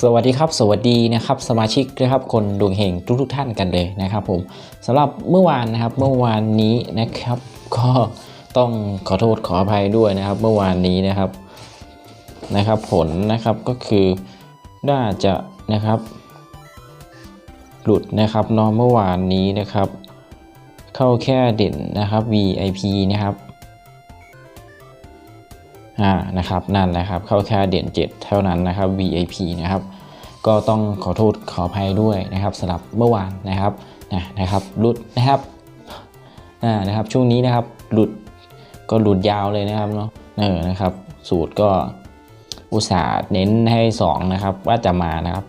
สวัสดีครับ สวัสดีนะครับสมาชิกนะครับคนดวงเฮงทุกทท่านกันเลยนะครับผมสำหรับเมื่อวานนะครับเมื่อวานนี้นะครับ ก็ต้องขอโทษขออภัยด้วยนะครับ เมื่อวานนี้นะครับนะครับ ผลนะครับก็คือน่าจะนะครับ หลุดนะครับนอะเมื่อวานนี้นะครับ เข้าแค่เด่นนะครับ VIP นะครับ อ่านะครับนั่นแหละครับเข้าแค่เด่น7เท่านั้นนะครับ VIP นะครับก็ต้องขอโทษขออภัยด้วยนะครับสำหรับเมื่อวานนะครับนะนะครับหลุดนะครับอ่านะครับช่วงนี้นะครับหลุดก็หลุดยาวเลยนะครับเนาะเออนะครับ สูตรก็อุตส่าห์เน้นให้ 2 นะครับ ว่าจะมานะครับ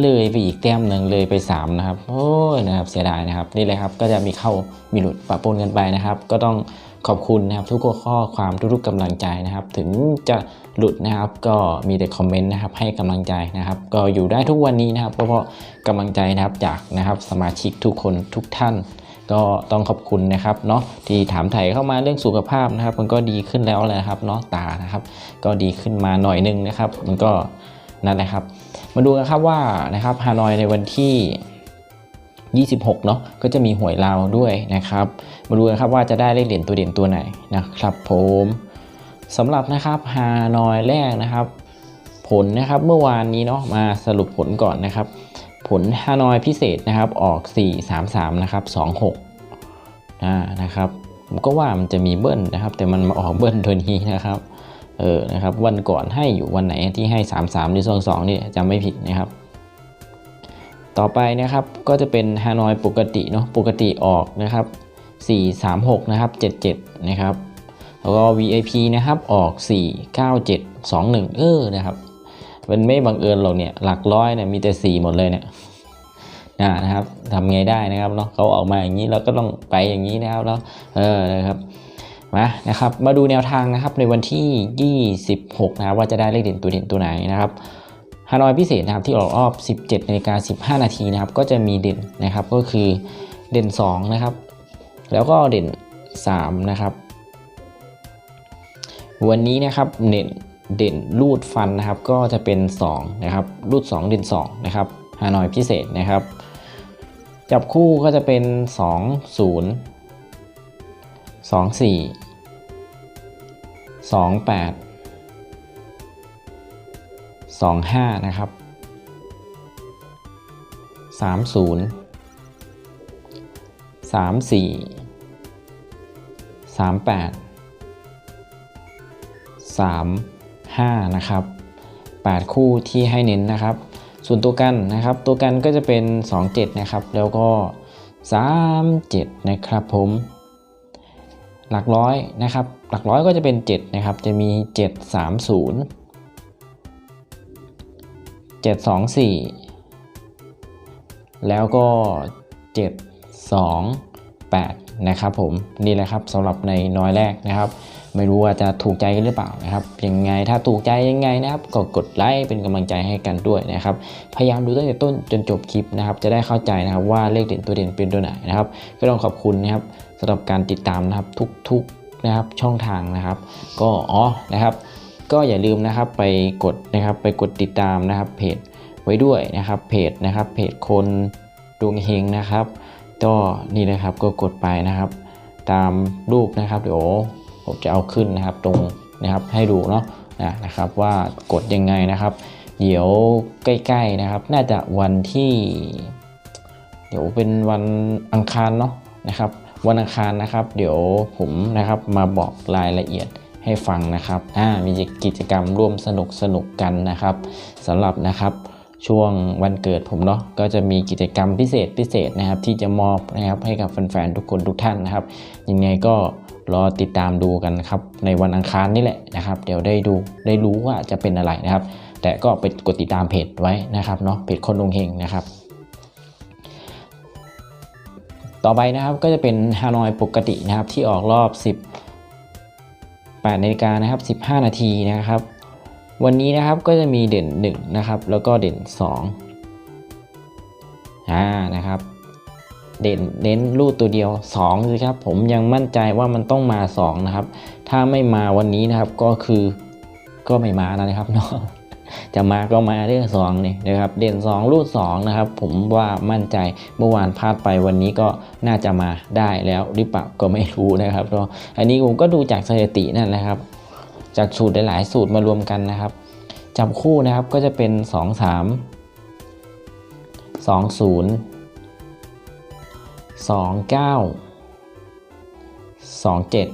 เลยไปอีกแต้มหนึ่งเลยไป 3 นะครับ โอ้ยนะครับเสียดายนะครับ นี่เลยครับก็จะมีเข้ามีหลุดปะปนกันไปนะครับ ก็ต้อง ขอบคุณนะครับทุกข้อความทุกๆกำลังใจนะครับ ถึงจะหลุดนะครับก็มีแต่คอมเมนต์นะครับให้กำลังใจนะครับ ก็อยู่ได้ทุกวันนี้นะครับก็เพราะกำลังใจนะครับจากนะครับสมาชิกทุกคนทุกท่าน ก็ต้องขอบคุณนะครับเนาะที่ถามไถ่เข้ามาเรื่องสุขภาพนะครับ มันก็ดีขึ้นแล้วแหละครับเนาะตานะครับ ก็ดีขึ้นมาหน่อยนึงนะครับ มันก็นั่นแหละครับ มาดูกันครับว่านะครับฮานอยในวันที่ 26เนาะก็จะมีหวยลาวด้วยนะครับ มาดูกันครับว่าจะได้เลขเด่นตัวเด่นตัวไหนนะครับผมสำหรับนะครับฮานอยแรกนะครับ ผลนะครับเมื่อวานนี้เนาะมาสรุปผลก่อนนะครับ ผลฮานอยพิเศษนะครับออก 433นะครับ26อ่านะครับผมก็ว่ามันจะมีเบิ้ลนะครับ แต่มันมาออกเบิ้ลตัวนี้นะครับเออนะครับวันก่อนให้อยู่วันไหนที่ให้ 3 3หรือ2 2นี่จำไม่ผิดนะครับ ต่อไปนะครับก็จะเป็นฮานอยปกติเนาะปกติออกนะครับ 4 3 6 นะครับ 77 นะครับ แล้วก็ VIP นะครับออก 4 9 7 2 1 เออนะครับมันไม่บังเอิญหรอกเนี่ยหลักร้อยเนี่ยมีแต่ 4 หมดเลยเนี่ยนะครับทำไงได้นะครับเนาะเขาออกมาอย่างนี้เราก็ต้องไปอย่างนี้นะครับแล้วเออนะครับมานะครับมาดูแนวทางนะครับในวันที่ 26 นะครับว่าจะได้เลขเด่นตัวเด่นตัวไหนนะครับ ฮานอยพิเศษนะครับที่ออกรอบ 17นาฬิกา15 นาทีนะครับก็จะมีเด่นนะครับก็คือเด่น 2 นะครับ แล้วก็เด่น 3 นะครับ วันนี้นะครับเด่นเด่นรูดฟันนะครับก็จะเป็น 2 นะครับ รูด 2 เด่น 2 นะครับฮานอยพิเศษนะครับ จับคู่ก็จะเป็น 2 0สองสี่ สองห้านะครับสามศูนย์สามสี่สามแปดสามห้านะครับแปดคู่ที่ให้เน้นนะครับ ส่วนตัวกันนะครับ ตัวกันก็จะเป็น 27 นะครับ แล้วก็ 37 นะครับผมหลักร้อยนะครับ หลักร้อยก็จะเป็น 7 นะครับ จะมี 7 3 0 7 2 4 แล้วก็ 7 2 8 นะครับผมนี่แหละครับสำหรับในน้อยแรกนะครับ ไม่รู้ว่าจะถูกใจกันหรือเปล่านะครับยังไงถ้าถูกใจยังไงนะครับก็กดไลค์เป็นกำลังใจให้กันด้วยนะครับ พยายามดูตั้งแต่ต้นจนจบคลิปนะครับ จะได้เข้าใจนะครับว่าเลขเด่นตัวเด่นเป็นตัวไหนนะครับ ก็ต้องขอบคุณนะครับสำหรับการติดตามนะครับทุกๆนะครับช่องทางนะครับ ก็อ๋อนะครับ ก็อย่าลืมนะครับไปกดนะครับไปกดติดตามนะครับเพจไว้ด้วยนะครับเพจนะครับเพจคนดวงเฮงนะครับ ก็นี่นะครับก็กดไปนะครับ ตามรูปนะครับเดี๋ยวผมจะเอาขึ้นนะครับตรงนะครับให้ดูเนาะนะนะครับว่ากดยังไงนะครับ เดี๋ยวใกล้ๆนะครับ น่าจะวันที่ เดี๋ยวเป็นวันอังคารเนาะนะครับ วันอังคารนะครับ เดี๋ยวผมนะครับมาบอกรายละเอียด ให้ฟังนะครับอ่ามีกิจกรรมร่วมสนุกสนุกกันนะครับสำหรับนะครับช่วงวันเกิดผมเนาะก็จะมีกิจกรรมพิเศษพิเศษนะครับที่จะมอบนะครับให้กับแฟนๆทุกคนทุกท่านนะครับยังไงก็รอติดตามดูกันครับในวันอังคารนี่แหละนะครับ เดี๋ยวได้ดูได้รู้ว่าจะเป็นอะไรนะครับ แต่ก็ไปกดติดตามเพจไว้นะครับเนาะเพจคนดวงเฮงนะครับ ต่อไปนะครับก็จะเป็นฮานอยปกตินะครับที่ออกรอบ 10 8นาฬิกานะครับ 15 นาทีนะครับ วันนี้นะครับก็จะมีเด่น 1 นะครับ แล้วก็เด่น2อ่านะครับเด่นเน้นรูดตัวเดียว2สิครับผมยังมั่นใจว่ามันต้องมา 2 นะครับ ถ้าไม่มาวันนี้นะครับก็คือก็ไม่มานะครับเนาะ จะมาก็มาเรื่องสองนี่นะครับ เด่นสองรูดสองนะครับ ผมว่ามั่นใจเมื่อวานพลาดไปวันนี้ก็น่าจะมาได้แล้วหรือเปล่าก็ไม่รู้นะครับก็อันนี้ผมก็ดูจากสถิตินั่นแหละครับ จากสูตรหลายๆ สูตรมารวมกันนะครับจับคู่นะครับก็จะเป็น 2 3 2 0 2 9 2 7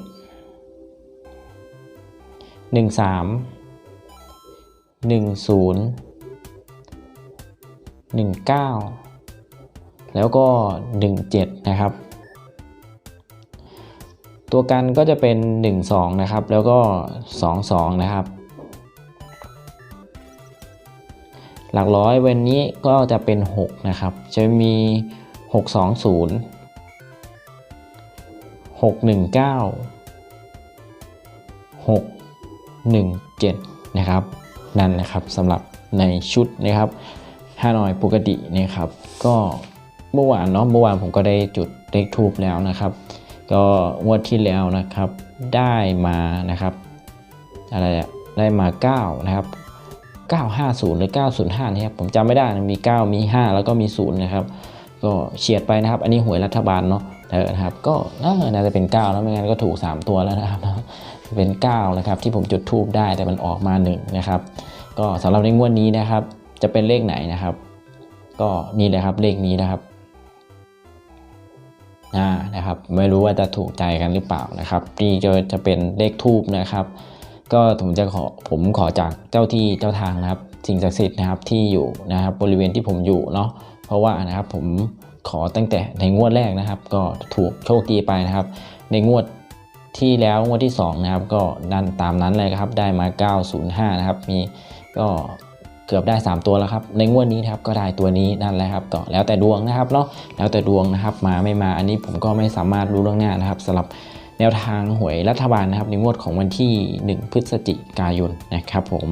1 3 1 0 1 9แล้วก็1 7นะครับ ตัวกันก็จะเป็น1 2นะครับ แล้วก็2 2นะครับ หลักร้อยวันนี้ก็จะเป็น6นะครับ จะมี6 2 0 6 1 9 6 1 7นะครับ นั่นแหละครับสำหรับในชุดนะครับฮานอยปกตินะครับ ก็เมื่อวานเนาะเมื่อวานผมก็ได้จุดเลขทูบแล้วนะครับ ก็งวดที่แล้วนะครับได้มานะครับอะไรอะได้มา 9 นะครับ 950 หรือ 905นะครับผมจำไม่ได้มี 9 มี 5 แล้วก็มี 0 นะครับ ก็เฉียดไปนะครับ อันนี้หวยรัฐบาลเนาะเออนะครับ ก็น่าน่าจะเป็น 9 แล้วไม่งั้นก็ถูก 3 ตัวแล้วนะครับ เป็น9นะครับที่ผมจุดทูบได้แต่มันออกมา1นะครับก็สำหรับในงวดนี้นะครับ จะเป็นเลขไหนนะครับ ก็นี่เลยครับเลขนี้นะครับอ่านะครับ ไม่รู้ว่าจะถูกใจกันหรือเปล่านะครับนี่ก็จะเป็นเลขทูบนะครับ ก็ผมจะขอผมขอจากเจ้าที่เจ้าทางนะครับ สิ่งศักดิ์สิทธิ์นะครับที่อยู่นะครับบริเวณที่ผมอยู่เนาะเพราะว่านะครับผมขอตั้งแต่ในงวดแรกนะครับ ก็ถูกโชคดีไปนะครับ ในงวด ที่แล้วงวดที่2นะครับก็ดันตามนั้นเลยครับได้มา 905 นะครับ มีก็เกือบได้ 3 ตัวแล้วครับ ในงวดนี้ครับก็ได้ตัวนี้นั่นแหละครับก็แล้วแต่ดวงนะครับเนาะแล้วแต่ดวงนะครับมาไม่มาอันนี้ผมก็ไม่สามารถรู้เรื่องหน้านะครับสำหรับแนวทางหวยรัฐบาลนะครับในงวดของวันที่ 1 พฤศจิกายนนะครับผม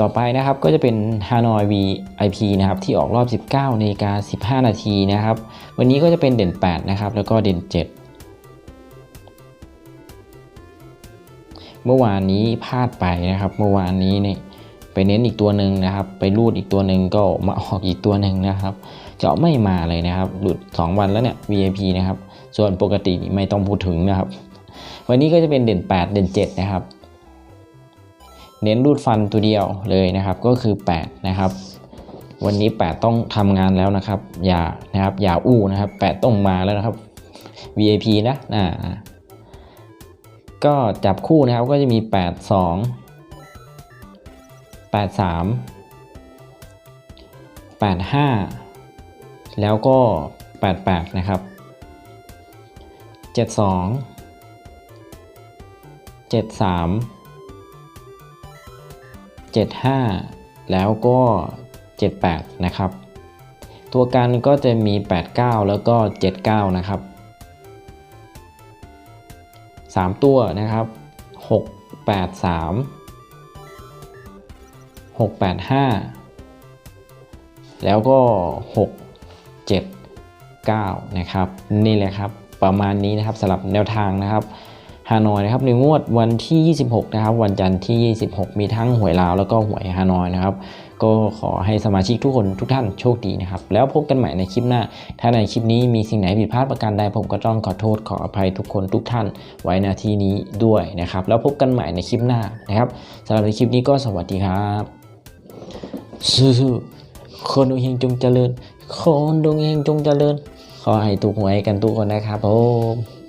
ต่อไปนะครับก็จะเป็น Hanoi VIP นะครับที่ออกรอบ 19นาฬิกา15 นาทีนะครับ วันนี้ก็จะเป็นเด่น 8 นะครับ แล้วก็เด่น 7 เมื่อวานนี้พลาดไปนะครับ เมื่อวานนี้เนี่ยไปเน้นอีกตัวหนึ่งนะครับ ไปรูดอีกตัวหนึ่งก็มาออกอีกตัวหนึ่งนะครับจะไม่มาเลยนะครับ หลุด 2 วันแล้วเนี่ย VIP นะครับ ส่วนปกติไม่ต้องพูดถึงนะครับ วันนี้ก็จะเป็นเด่น 8 เด่น 7 นะครับ เน้นรูดฟันตัวเดียวเลยนะครับ ก็คือ 8 นะครับ วันนี้ 8 ต้องทำงานแล้วนะครับ อย่านะครับ อย่าอู้นะครับ 8 ต้องมาแล้วนะครับ VIP นะอ่า ก็จับคู่นะครับก็จะมี 8 2 8 3 8 5 แล้วก็ 88 นะครับ 72 73 75 แล้วก็ 78 นะครับ ตัวกันก็จะมี 89 แล้วก็ 79 นะครับ 3 ตัวนะครับ 6 8 3 6 8 5 แล้วก็ 6 7 9 นะครับ นี่แหละครับประมาณนี้นะครับสำหรับแนวทางนะครับ ฮานอยนะครับในงวดวันที่ 26 นะครับ วันจันทร์ที่ 26 มีทั้งหวยลาวแล้วก็หวยฮานอยนะครับ ก็ขอให้สมาชิกทุกคนทุกท่านโชคดีนะครับ แล้วพบกันใหม่ในคลิปหน้า ถ้าในคลิปนี้มีสิ่งไหนผิดพลาดประการใดผมก็ต้องขอโทษขออภัยทุกคนทุกท่านไว้นาทีนี้ด้วยนะครับ แล้วพบกันใหม่ในคลิปหน้านะครับสำหรับในคลิปนี้ก็สวัสดีครับสู้ๆคนดวงเฮงจงเจริญคนดวงเฮงจงเจริญขอให้ถูกหวยกันทุกคนนะครับผม